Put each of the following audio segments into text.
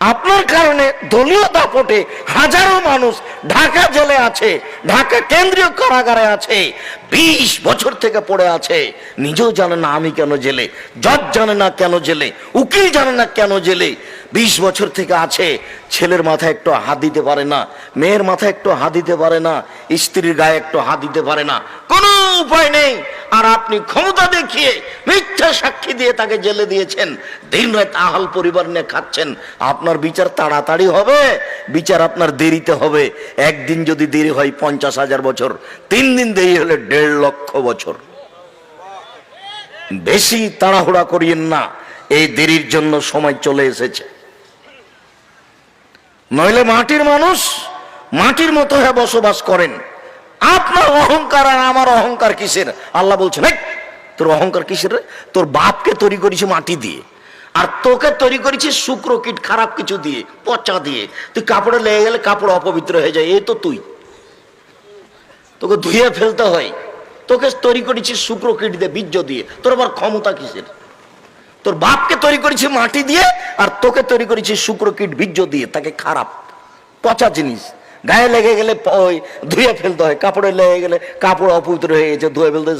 আপনার কারণে দলীয় দাপটে হাজারো মানুষ ঢাকা জেলে আছে, ঢাকা কেন্দ্রীয় কারাগারে আছে, বিশ বছর থেকে পড়ে আছে। নিজেও জানে না আমি কেন জেলে, জজ জানে না কেন জেলে, উকিল জানে না কেন জেলে বিশ বছর থেকে আছে, ছেলের মাথায় একটু হাত দিতে পারে না, মেয়ের মাথায় একটু হাত দিতে পারে না, স্ত্রীর গায়ে একটু হাত দিতে পারে না, কোনো উপায় নেই। আর আপনি ক্ষমতা দেখিয়ে মিথ্যা সাক্ষী দিয়ে তাকে জেলে দিয়েছেন, দিন রাত আহাল পরিবার নিয়ে খাচ্ছেন, আপনার বিচার তাড়াতাড়ি হবে, বিচার আপনার দেরিতে হবে। একদিন যদি দেরি হয় পঞ্চাশ হাজার বছর, তিন দিন দেরি হলে দেড় লক্ষ বছর। বেশি তাড়াহুড়া করিয়েন না, এই দেরির জন্য সময় চলে এসেছে। নইলে মাটির মানুষ মাটির মতো হ্যাঁ বসবাস করেন। আপনার অহংকার আর আমার অহংকার কিসের? আল্লাহ বলছেন তোর অহংকার কিসের তোর বাপকে তৈরি করেছি মাটি দিয়ে, আর তোকে তৈরি করেছি শুক্র কীট, খারাপ কিছু দিয়ে, পচা দিয়ে। তুই কাপড়ে লেগে গেলে কাপড় অপবিত্র হয়ে যায় এই তো তুই। তোকে ধুয়ে ফেলতে হয়। তোকে তৈরি করেছি শুক্র কীট দিয়ে, বীর্য দিয়ে। তোর আবার ক্ষমতা কিসের? তোর বাপকে তৈরি করেছি মাটি দিয়ে আর তোকে তৈরি করেছি শুক্র কীট বীর্য দিয়ে, তাকে খারাপ, পচা জিনিস। গায়ে লেগে গেলে ওই ধুয়ে ফেলতে হয়, কাপড়ে লেগে গেলে কাপড় অপবিত্র হয়ে গেছে, ধুয়ে ফেলতে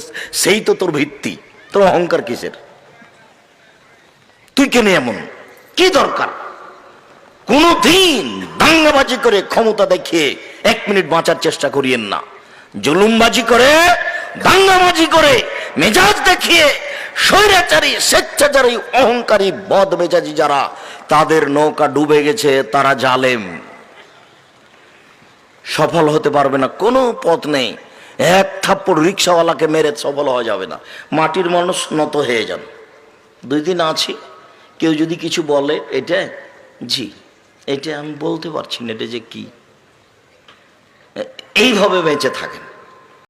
সেই তো তোর ভিত্তি, তোর অহংকার কিসের? তুই কেন এমন? কি দরকার? কোনো দিন দাঙ্গাবাজি করে ক্ষমতা দেখিয়ে এক মিনিট বাঁচার চেষ্টা করিয়েন না। জুলুমবাজি করে, দাঙ্গাবাজি করে, মেজাজ দেখিয়ে স্বৈরাচারী, স্বেচ্ছাচারী, অহংকারী বদ মেজাজি যারা, তাদের নৌকা ডুবে গেছে, তারা জালেম। সফল হতে পারবে না, কোনো পথ নেই। এক থাপ্পড় রিক্সাওয়ালাকে মেরে সফল হওয়া যাবে না। মাটির মানুষ নত হয়ে যান। দুই দিন আছি। কেউ যদি কিছু বলে, এটা জি, এটা আমি বলতে পারছি না, এটা যে কি। এইভাবে বেঁচে থাকেন।